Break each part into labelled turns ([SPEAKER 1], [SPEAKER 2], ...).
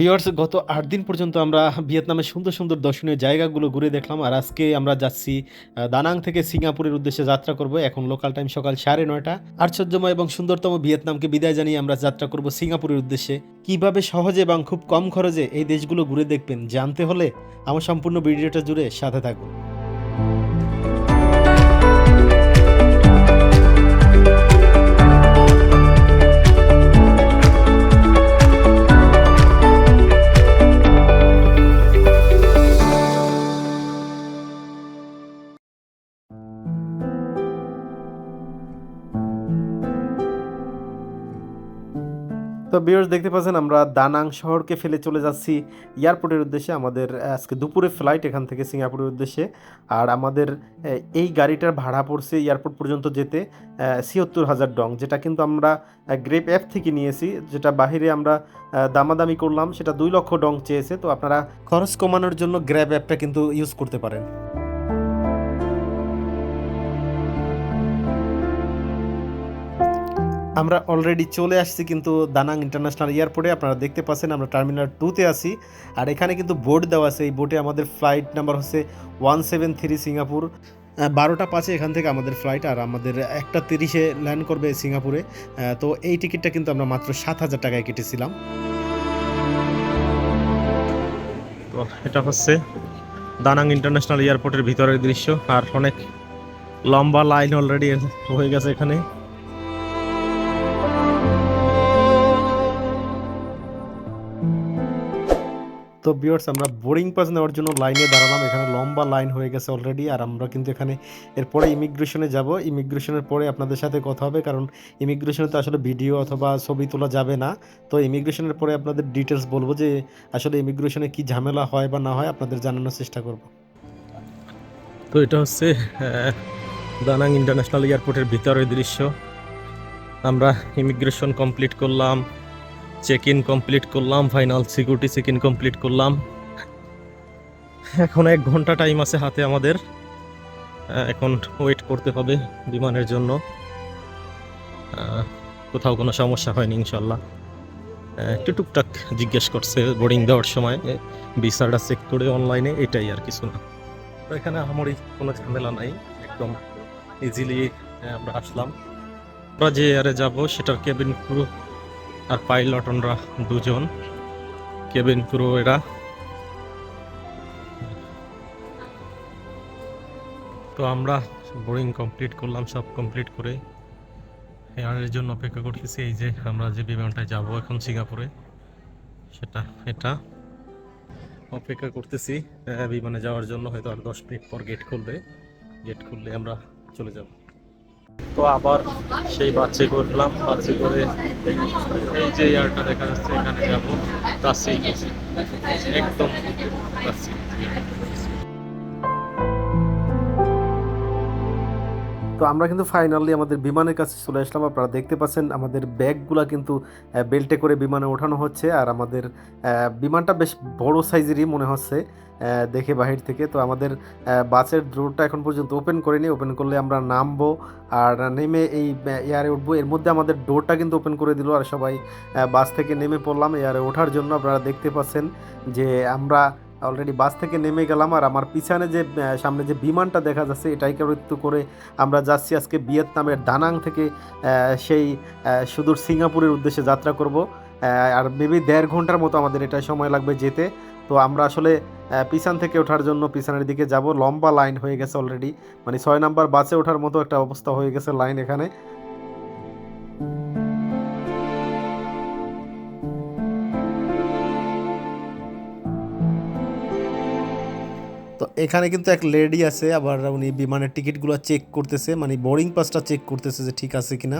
[SPEAKER 1] Viewers গত আট দিন পর্যন্ত আমরা ভিয়েতনামের সুন্দর সুন্দর দর্শনীয় জায়গাগুলো ঘুরে দেখলাম আর আজকে আমরা যাচ্ছি দানাং থেকে সিঙ্গাপুরের উদ্দেশ্যে যাত্রা করব। এখন লোকাল টাইম সকাল সাড়ে নয়টা। আশ্চর্যময় এবং সুন্দরতম ভিয়েতনামকে বিদায় জানিয়ে আমরা যাত্রা করব সিঙ্গাপুরের উদ্দেশ্যে। কীভাবে সহজে এবং খুব কম খরচে এই দেশগুলো ঘুরে দেখবেন জানতে হলে আমার সম্পূর্ণ ভিডিওটা জুড়ে সাথে থাকুন। বিয়ার্স দেখতে পাচ্ছেন, আমরা দানাং শহরকে ফেলে চলে যাচ্ছি। এয়ারপোর্টের উদ্দেশ্যে আমাদের আজকে দুপুরে ফ্লাইট এখান থেকে সিঙ্গাপুরের উদ্দেশ্যে। আর আমাদের এই গাড়িটার ভাড়া পড়ছে এয়ারপোর্ট পর্যন্ত যেতে ছিয়াত্তর হাজার ডং, যেটা কিন্তু আমরা গ্রেপ অ্যাপ থেকে নিয়েছি। যেটা বাহিরে আমরা দামাদামি করলাম, সেটা দুই লক্ষ ডং চেয়েছে। তো আপনারা খরচ কমানোর জন্য গ্র্যাব অ্যাপটা কিন্তু ইউজ করতে পারেন। আমরা অলরেডি চলে আসছি কিন্তু দানাং ইন্টারন্যাশনাল এয়ারপোর্টে আপনারা দেখতে পাচ্ছেন, আমরা টার্মিনাল টুতে আছি। আর এখানে কিন্তু বোর্ড দেওয়া আছে। এই বোটে আমাদের ফ্লাইট নাম্বার হচ্ছে ওয়ান সেভেন থ্রি সিঙ্গাপুর বারোটা পাঁচে এখান থেকে আমাদের ফ্লাইট আর আমাদের একটা তিরিশে ল্যান্ড করবে সিঙ্গাপুরে তো এই টিকিটটা কিন্তু আমরা মাত্র সাত হাজার টাকায় কেটেছিলাম।
[SPEAKER 2] তো এটা হচ্ছে দানাং ইন্টারন্যাশনাল এয়ারপোর্টের ভিতরের দৃশ্য। আর অনেক লম্বা লাইন অলরেডি হয়ে গেছে এখানে।
[SPEAKER 1] তো বিয়ার্স আমরা বোর্ডিং পাস নেওয়ার জন্য লাইনে দাঁড়ালাম। এখানে লম্বা লাইন হয়ে গেছে অলরেডি আর আমরা কিন্তু এখানে এরপরে ইমিগ্রেশনে যাব। ইমিগ্রেশনের পরে আপনাদের সাথে কথা হবে, কারণ ইমিগ্রেশনে তো আসলে ভিডিও অথবা ছবি তোলা যাবে না। তো ইমিগ্রেশনের পরে আপনাদের ডিটেলস বলব যে আসলে ইমিগ্রেশনে কি ঝামেলা হয় বা না হয়, আপনাদের জানানোর চেষ্টা করব।
[SPEAKER 2] তো এটা হচ্ছে দানাং ইন্টারন্যাশনাল এয়ারপোর্টের ভিতরের দৃশ্য। আমরা ইমিগ্রেশন কমপ্লিট করলাম। চেক ইন কমপ্লিট করলাম final security check in complete করলাম। এখন এক ঘণ্টা টাইম আছে হাতে আমাদের। এখন ওয়েট করতে হবে বিমানের জন্য। কোথাও কোনো সমস্যা হয়নি ইনশাল্লাহ একটু টুকটাক জিজ্ঞেস করছে বোর্ডিং দেওয়ার সময়। ভিসাটা চেক করে অনলাইনে এটাই আর কিছু না। তো এখানে আমারই কোনো ঝামেলা নাই, একদম ইজিলি আমরা আসলাম। আমরা যে এয়ারে যাব, সেটার কেবিন ক্রু আর পাইলট ওনরা দুজন, কেবিন ক্রু এরা। তো আমরা বোরিং কমপ্লিট করলাম, সব কমপ্লিট করে। এয়ারের জন্য অপেক্ষা করতেছি, এই যে আমরা যে বিমানটায় যাব এখন সিঙ্গাপুরে, সেটা, এটা। অপেক্ষা করতেছি বিমানে যাওয়ার জন্য হয়তো আর দশ মিনিট পর গেট খুলবে। গেট খুললে আমরা চলে যাব। তো আবার সেই বাচ্চে করলাম বাচ্চে করে এই যে ইয়ারটা দেখা যাচ্ছে, এখানে যাব তাসি একদম
[SPEAKER 1] তো আমরা কিন্তু ফাইনালি আমাদের বিমানের কাছে চলে আসলাম। আপনারা দেখতে পাচ্ছেন আমাদের ব্যাগগুলা কিন্তু বেল্টে করে বিমানে ওঠানো হচ্ছে। আর আমাদের বিমানটা বেশ বড় সাইজেরই মনে হচ্ছে দেখে বাহির থেকে। তো আমাদের বাসের ডোরটা এখন পর্যন্ত ওপেন করিনি। ওপেন করলে আমরা নামবো আর নেমে এই এয়ারে উঠবো। এর মধ্যে আমাদের ডোরটা কিন্তু ওপেন করে দিল। আর সবাই বাস থেকে নেমে পড়লাম এয়ারে ওঠার জন্য। আপনারা দেখতে পাচ্ছেন যে আমরা অলরেডি বাস থেকে নেমে গেলাম আর আমার পিছনে যে সামনে যে বিমানটা দেখা যাচ্ছে, এটাই কিন্তু করে আমরা যাচ্ছি আজকে ভিয়েতনামের দানাং থেকে সেই সুদূর সিঙ্গাপুরের উদ্দেশ্যে যাত্রা করব। আর মেবি দেড় ঘণ্টার মতো আমাদের এটা সময় লাগবে যেতে। তো আমরা আসলে পিছন থেকে ওঠার জন্য পিছনের দিকে যাব। লম্বা লাইন হয়ে গেছে অলরেডি মানে ছয় নাম্বার বাসে ওঠার মতো একটা অবস্থা হয়ে গেছে লাইন এখানে। তো এখানে কিন্তু এক লেডি আছে, আবার উনি বিমানের টিকিটগুলো চেক করতেছে মানে বোর্ডিং পাসটা চেক করতেছে যে ঠিক আছে কিনা।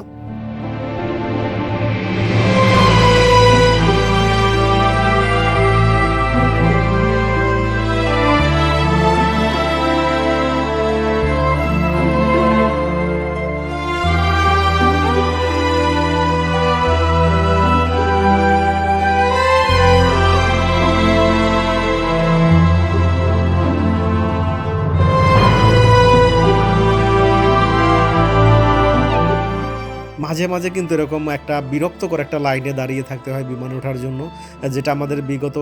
[SPEAKER 1] মাঝে মাঝে কিন্তু এরকম একটা বিরক্তকর একটা লাইনে দাঁড়িয়ে থাকতে হয় বিমানে ওঠার জন্য, যেটা আমাদের বিগত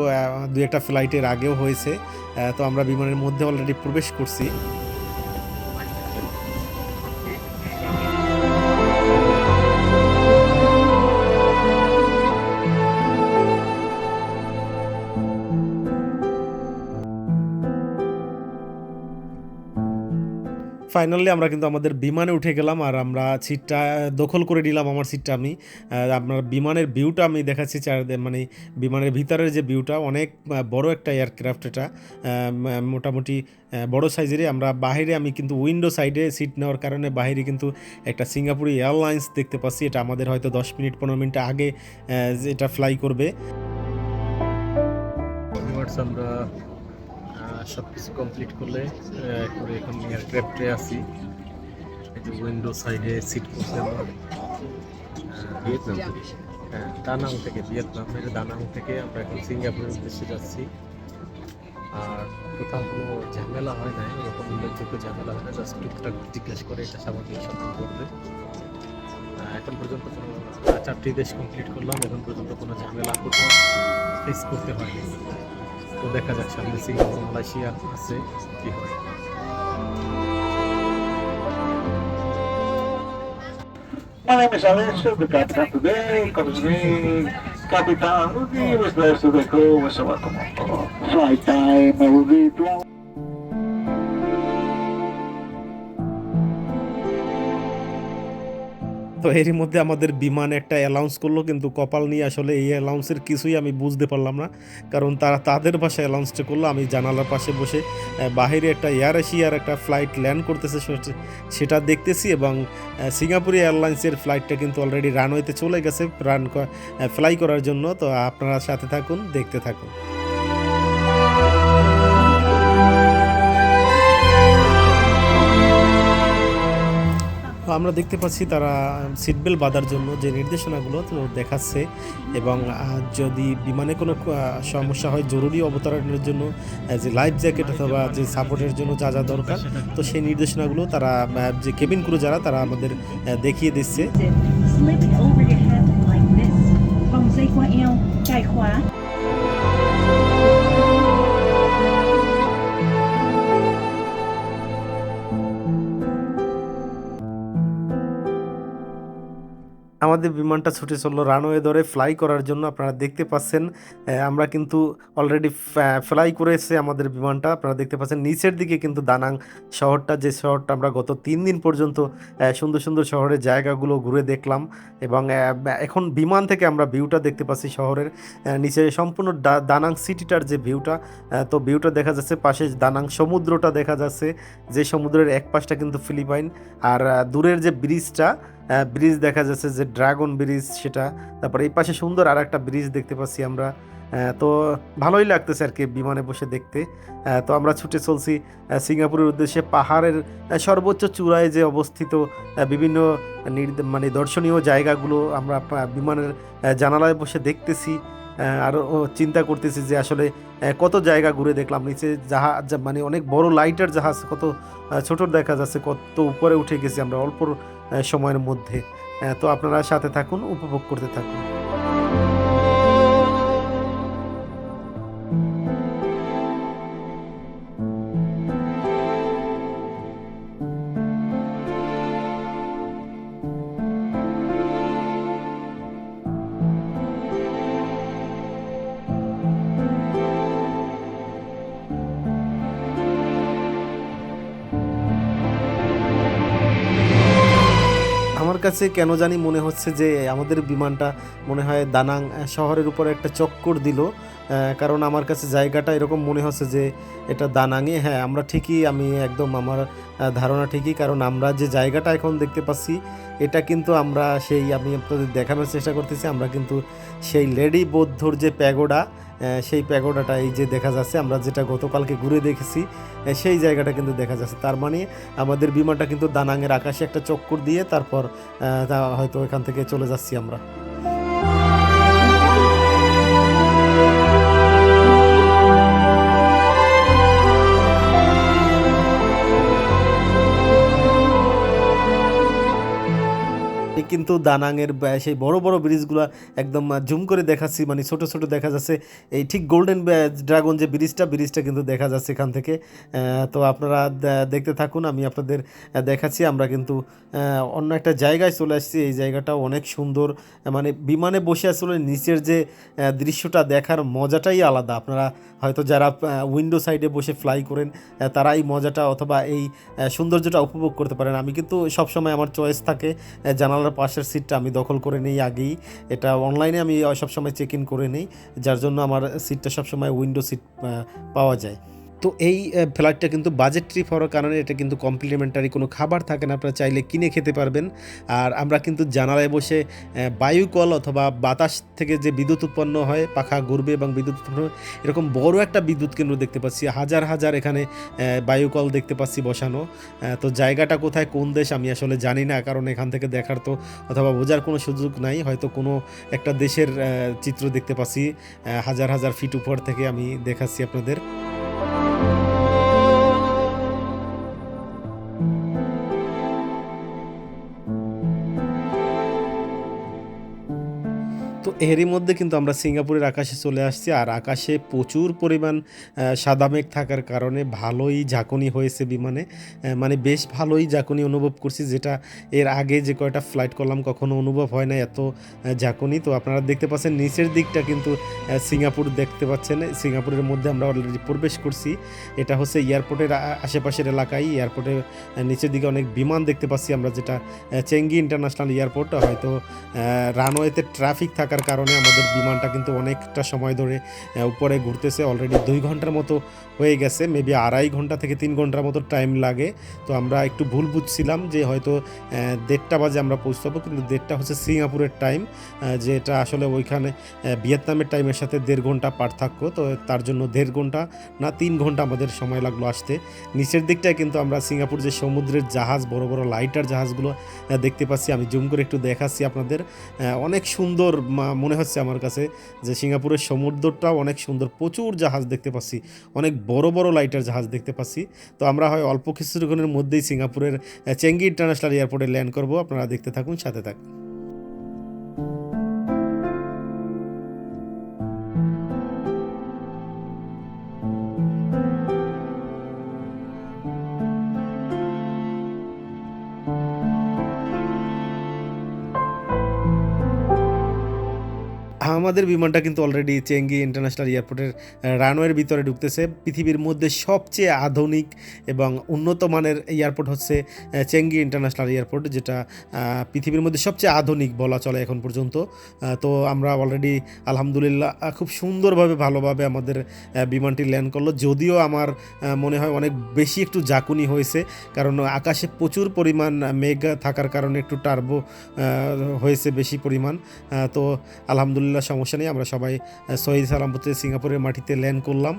[SPEAKER 1] দু একটা ফ্লাইটের আগেও হয়েছে তো আমরা বিমানের মধ্যে অলরেডি প্রবেশ করছি। ফাইনালি আমরা কিন্তু আমাদের বিমানে উঠে গেলাম আর আমরা সিটটা দখল করে নিলাম আমার সিটটা আমি। আপনার বিমানের ভিউটা আমি দেখাচ্ছি চার মানে বিমানের ভিতরের যে ভিউটা অনেক বড় একটা এয়ারক্রাফট এটা। মোটামুটি বড় সাইজেরই আমরা বাইরে আমি কিন্তু উইন্ডো সাইডে সিট নেওয়ার কারণে বাইরে কিন্তু একটা সিঙ্গাপুরি এয়ারলাইন্স দেখতে পাচ্ছি। এটা আমাদের হয়তো দশ মিনিট, পনেরো মিনিট আগে এটা ফ্লাই করবে।
[SPEAKER 2] আমরা সব কিছু কমপ্লিট করলে করে এখন এয়ারক্রাফটে আছি। এই যে উইন্ডো সাইডে সিট করছি আমরা। ভিয়েতনাম হ্যাঁ দানাং থেকে ভিয়েতনাম এটা দানাং থেকে আমরা এখন সিঙ্গাপুরের উদ্দেশ্যে যাচ্ছি। আর কোথাও কোনো ঝামেলা হয় না এরকম উল্লেখযোগ্য ঝামেলা হয় না জাস্ট টুকটাক জিজ্ঞেস করে এটা স্বাভাবিক সম্মান করবে। এখন পর্যন্ত কোনো চারটি দেশ কমপ্লিট করলাম এখন পর্যন্ত কোনো ঝামেলা কোথাও ফেস করতে হয়নি। তো দেখা যাক সামনে সিঙ্গাপুর মালয়েশিয়া আছে কি হয়
[SPEAKER 3] My name is Alessio, the captain today, comes me, Capitan, will be with the rest of the crew, with some Flight time will be 12.
[SPEAKER 1] তো এরই মধ্যে আমাদের বিমান একটা অ্যালাউন্স করল, কিন্তু কপাল নিয়ে আসলে এই অ্যালাউন্সের কিছুই আমি বুঝতে পারলাম না। কারণ তারা তাদের ভাষায় অ্যালাউন্সটা করল, আমি জানালার পাশে বসে বাহিরে একটা এয়ার এশিয়ার একটা ফ্লাইট ল্যান্ড করতেছে সেটা দেখতেছি এবং সিঙ্গাপুরি এয়ারলাইন্সের ফ্লাইটটা কিন্তু অলরেডি রানওয়েতে চলে গেছে রান ফ্লাই করার জন্য। তো আপনারা সাথে থাকুন, দেখতে থাকুন। আমরা দেখতে পাচ্ছি তারা সিট বেল্ট বাঁধার জন্য যে নির্দেশনাগুলো দেখাচ্ছে এবং যদি বিমানে কোনো সমস্যা হয়, জরুরি অবতরণের জন্য যে লাইফ জ্যাকেট অথবা যে সাপোর্টের জন্য যা যা দরকার, তো সেই নির্দেশনাগুলো তারা যে কেবিন ক্রু যারা, তারা আমাদের দেখিয়ে দিচ্ছে। আমাদের বিমানটা ছুটে চলল রানওয়ে ধরে ফ্লাই করার জন্য। আপনারা দেখতে পাচ্ছেন আমরা কিন্তু অলরেডি ফ্লাই করেছে আমাদের বিমানটা। আপনারা দেখতে পাচ্ছেন নিচের দিকে কিন্তু দানাং শহরটা, যে শহরটা আমরা গত তিন দিন পর্যন্ত সুন্দর সুন্দর শহরের জায়গাগুলো ঘুরে দেখলাম এবং এখন বিমান থেকে আমরা ভিউটা দেখতে পাচ্ছি শহরের নিচে সম্পূর্ণ দানাং সিটিটার যে ভিউটা তো ভিউটা দেখা যাচ্ছে পাশে দানাং সমুদ্রটা দেখা যাচ্ছে, যে সমুদ্রের এক পাশটা কিন্তু ফিলিপাইন। আর দূরের যে ব্রিজটা ব্রিজ দেখা যাচ্ছে যে ড্রাগন ব্রিজ সেটা। তারপরে এই পাশে সুন্দর আর একটা ব্রিজ দেখতে পাচ্ছি আমরা। তো ভালোই লাগতেছে আর কি বিমানে বসে দেখতে। তো আমরা ছুটে চলছি সিঙ্গাপুরের উদ্দেশ্যে পাহাড়ের সর্বোচ্চ চূড়ায় যে অবস্থিত বিভিন্ন মানে দর্শনীয় জায়গাগুলো আমরা বিমানের জানালায় বসে দেখতেছি। আর চিন্তা করতেছি যে আসলে কত জায়গা ঘুরে দেখলাম। নিচে জাহাজ মানে অনেক বড় লাইটার জাহাজ, কত ছোট দেখা যাচ্ছে, কত উপরে উঠে গেছি আমরা অল্প সময়ের মধ্যে। তো আপনারা সাথে থাকুন, উপভোগ করতে থাকুন। কাছে কেন জানি মনে হচ্ছে যে আমাদের বিমানটা মনে হয় দানাং শহরের উপরে একটা চক্কর দিল। কারণ আমার কাছে জায়গাটা এরকম মনে হচ্ছে যে এটা দানাঙে হ্যাঁ আমরা ঠিকই, আমি একদম আমার ধারণা ঠিকই, কারণ আমরা যে জায়গাটা এখন দেখতে পাচ্ছি, এটা কিন্তু আমরা সেই, আমি আপনাদের দেখানোর চেষ্টা করতেছি, আমরা কিন্তু সেই লেডি বৌদ্ধর যে প্যাগোডা সেই প্যাগোডাটা, এই যে দেখা যাচ্ছে, আমরা যেটা গতকালকে ঘুরে দেখেছি সেই জায়গাটা কিন্তু দেখা যাচ্ছে। তার মানে আমাদের বিমানটা কিন্তু দানাঙের আকাশে একটা চক্কর দিয়ে তারপর হয়তো এখান থেকে চলে যাচ্ছি আমরা। আমি কিন্তু দানাংয়ের বা- সেই বড় বড় ব্রিজগুলো একদম জুম করে দেখাচ্ছি মানে ছোট ছোট দেখা যাচ্ছে। এই ঠিক গোল্ডেন ড্রাগন যে ব্রিজটা ব্রিজটা কিন্তু দেখা যাচ্ছে এখান থেকে। তো আপনারা দেখতে থাকুন, আমি আপনাদের দেখাচ্ছি। আমরা কিন্তু অন্য একটা জায়গায় চলে আসছি। এই জায়গাটাও অনেক সুন্দর মানে বিমানে বসে আসলে নিচের যে দৃশ্যটা দেখার মজাটাই আলাদা। আপনারা হয়তো যারা উইন্ডো সাইডে বসে ফ্লাই করেন তারা এই মজাটা অথবা এই সৌন্দর্যটা উপভোগ করতে পারেন। আমি কিন্তু সবসময় আমার চয়েস থাকে জানালার পাশের সিটটা আমি দখল করে নিই আগেই। এটা অনলাইনে আমি সবসময় চেক ইন করে নিই, যার জন্য আমার সিটটা সবসময় উইন্ডো সিট পাওয়া যায়। তো এই ফ্লাইটটা কিন্তু বাজেট ট্রিপ হওয়ার কারণে এটা কিন্তু কমপ্লিমেন্টারি কোনো খাবার থাকে না। আপনারা চাইলে কিনে খেতে পারবেন। আর আমরা কিন্তু জানালায় বসে আহ, বায়ু কল অথবা বাতাস থেকে যে বিদ্যুৎ উৎপন্ন হয় পাখা ঘুরবে এবং বিদ্যুৎ উৎপন্ন এরকম বড় একটা বিদ্যুৎ কেন্দ্র দেখতে পাচ্ছি। হাজার হাজার এখানে আহ, বায়ু কল দেখতে পাচ্ছি বসানো। তো জায়গাটা কোথায় কোন দেশ আমি আসলে জানি না কারণ এখান থেকে দেখার তো অথবা বোঝার কোনো সুযোগ নাই। হয়তো কোনো একটা দেশের চিত্র দেখতে পাচ্ছি। হাজার হাজার ফিট উপর থেকে আমি দেখাচ্ছি আপনাদের। তো এরই মধ্যে কিন্তু আমরা সিঙ্গাপুরের আকাশে চলে আসছি। আর আকাশে প্রচুর পরিমাণ সাদা মেঘ থাকার কারণে ভালোই ঝাঁকুনি হয়েছে বিমানে। মানে বেশ ভালোই ঝাঁকুনি অনুভব করছি, যেটা এর আগে যে কয়টা ফ্লাইট করলাম কখনো অনুভব হয় না এত ঝাঁকুনি। তো আপনারা দেখতে পাচ্ছেন নিচের দিকটা কিন্তু সিঙ্গাপুর দেখতে পাচ্ছেন। সিঙ্গাপুরের মধ্যে আমরা অলরেডি প্রবেশ করছি। এটা হচ্ছে এয়ারপোর্টের আশেপাশের এলাকায়। এয়ারপোর্টের নিচের দিকে অনেক বিমান দেখতে পাচ্ছি আমরা, যেটা চেঙ্গি ইন্টারন্যাশনাল এয়ারপোর্ট। হয়তো রানওয়েতে ট্রাফিক থাকার কারণে আমাদের বিমানটা কিন্তু অনেকটা সময় ধরে উপরে ঘুরতেছে। অলরেডি দুই ঘণ্টার মতো হয়ে গেছে মেবি আড়াই ঘণ্টা থেকে তিন ঘণ্টার মতো টাইম লাগে। তো আমরা একটু ভুল বুঝছিলাম যে হয়তো দেড়টা বাজে আমরা পৌঁছাবো, কিন্তু দেড়টা হচ্ছে সিঙ্গাপুরের টাইম যেটা আসলে ওইখানে ভিয়েতনামের টাইমের সাথে দেড় ঘণ্টা পার্থক্য। তো তার জন্য দেড় ঘণ্টা না তিন ঘণ্টা আমাদের সময় লাগল আসতে। নিচের দিকটায় কিন্তু আমরা সিঙ্গাপুর যে সমুদ্রের জাহাজ, বড় বড় লাইটার জাহাজগুলো দেখতে পাচ্ছি। আমি জুম করে একটু দেখাচ্ছি আপনাদের। অনেক সুন্দর মনে হচ্ছে আমার কাছে যে সিঙ্গাপুরের সমুদ্রটাও অনেক সুন্দর। প্রচুর জাহাজ দেখতে পাচ্ছি। অনেক বড় বড় লাইটার জাহাজ দেখতে পাচ্ছি। তো আমরা হয় অল্প কিছুক্ষণের মধ্যেই সিঙ্গাপুরের চেঙ্গি ইন্টারন্যাশনাল এয়ারপোর্টে ল্যান্ড করব। আপনারা দেখতে থাকুন, সাথে থাকুন। আমাদের বিমানটা কিন্তু অলরেডি চেঙ্গি ইন্টারন্যাশনাল এয়ারপোর্টের রানওয়ের ভিতরে ঢুকতেছে। পৃথিবীর মধ্যে সবচেয়ে আধুনিক এবং উন্নত মানের এয়ারপোর্ট হচ্ছে চেঙ্গি ইন্টারন্যাশনাল এয়ারপোর্ট যেটা পৃথিবীর মধ্যে সবচেয়ে আধুনিক বলা চলে এখন পর্যন্ত। তো আমরা অলরেডি আলহামদুলিল্লাহ খুব সুন্দরভাবে, ভালোভাবে আমাদের বিমানটি ল্যান্ড করল। যদিও আমার মনে হয় অনেক বেশি একটু জাকুনি হয়েছে, কারণ আকাশে প্রচুর পরিমাণ মেঘ থাকার কারণে একটু টার্বো হয়েছে বেশি পরিমাণ। তো আলহামদুলিল্লাহ সমস্যা নেই আমরা সবাই সহিদ সালামতে সিঙ্গাপুরের মাটিতে ল্যান্ড করলাম।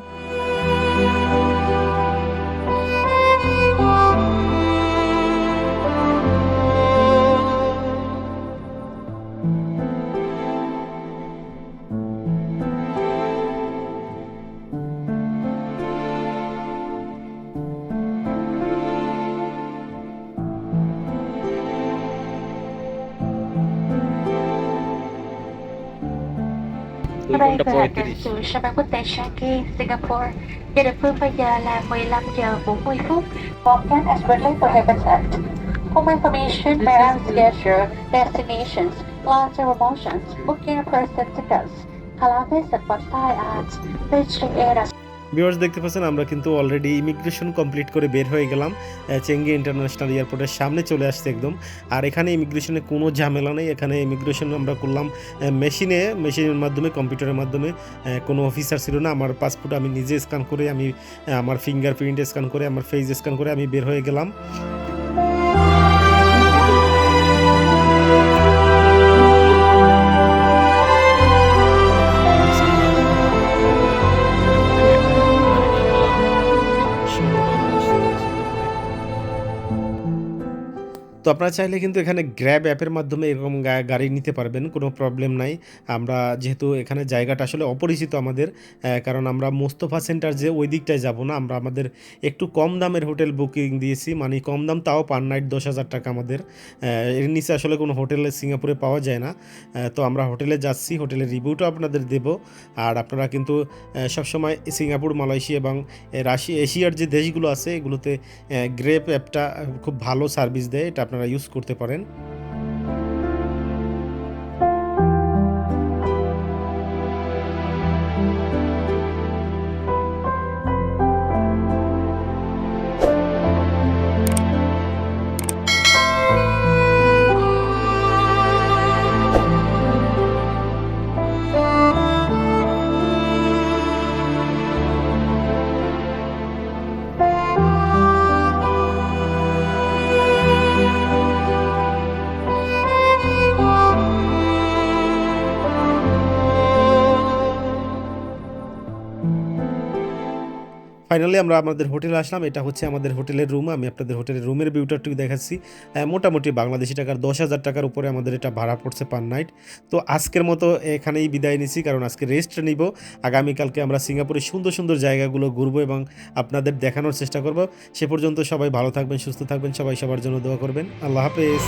[SPEAKER 4] Sân bay quốc tế Changi, Singapore. Giờ địa phương bây giờ là 15 giờ 40 phút. Broadcast as early for End. For more information, around schedule, destinations, and promotions, booking person tickets, Kala visit website at bridge.air
[SPEAKER 1] viewers দেখতে পাচ্ছেন, আমরা কিন্তু already immigration complete করে বের হয়ে গেলাম। Changi international এয়ারপোর্টের সামনে চলে আসছে একদম। আর এখানে ইমিগ্রেশনে কোনো ঝামেলা নেই। এখানে ইমিগ্রেশন আমরা করলাম মেশিনে মেশিনের মাধ্যমে কম্পিউটারের মাধ্যমে কোনো অফিসার ছিল না। আমার পাসপোর্ট আমি নিজে স্ক্যান করে, আমি আমার ফিঙ্গার ফিঙ্গারপ্রিন্ট স্ক্যান করে, আমার ফেস স্ক্যান করে আমি বের হয়ে গেলাম। তো আপনারা চাইলে কিন্তু এখানে গ্র্যাব অ্যাপের মাধ্যমে এরকম গাড়ি নিতে পারবেন, কোনো প্রবলেম নাই। আমরা যেহেতু এখানে জায়গাটা আসলে অপরিচিত আমাদের কারণ আমরা মোস্তফা সেন্টার যে ওই দিকটায় যাব না, আমরা আমাদের একটু কম দামের হোটেল বুকিং দিয়েছি মানে কম দাম তাও পার নাইট দশ হাজার টাকা আমাদের। এর নিচে আসলে কোনো হোটেলে সিঙ্গাপুরে পাওয়া যায় না। তো আমরা হোটেলে যাচ্ছি হোটেলের রিভিউটা আপনাদের দেব। আর আপনারা কিন্তু সবসময় সিঙ্গাপুর মালয়েশিয়া এবং রাশিয়া এশিয়ার যে দেশগুলো আছে, এগুলোতে গ্রেপ অ্যাপটা খুব ভালো সার্ভিস দেয়, এটা আপনারা ইউজ করতে পারেন। ফাইনালি আমরা আমাদের হোটেলে আসলাম। এটা হচ্ছে আমাদের হোটেলের রুম। আমি আপনাদের হোটেলের রুমের ভিউটা একটু দেখাচ্ছি। মোটামুটি বাংলাদেশি টাকার দশ হাজার টাকার উপরে আমাদের এটা ভাড়া পড়ছে পার নাইট তো আজকের মতো এখানেই বিদায় নিছি, কারণ আজকে রেস্ট নিব। আগামীকালকে আমরা সিঙ্গাপুরের সুন্দর সুন্দর জায়গাগুলো ঘুরবো এবং আপনাদের দেখানোর চেষ্টা করব। সে পর্যন্ত সবাই ভালো থাকবেন, সুস্থ থাকবেন, সবাই সবার জন্য দোয়া করবেন। আল্লাহ হাফেজ।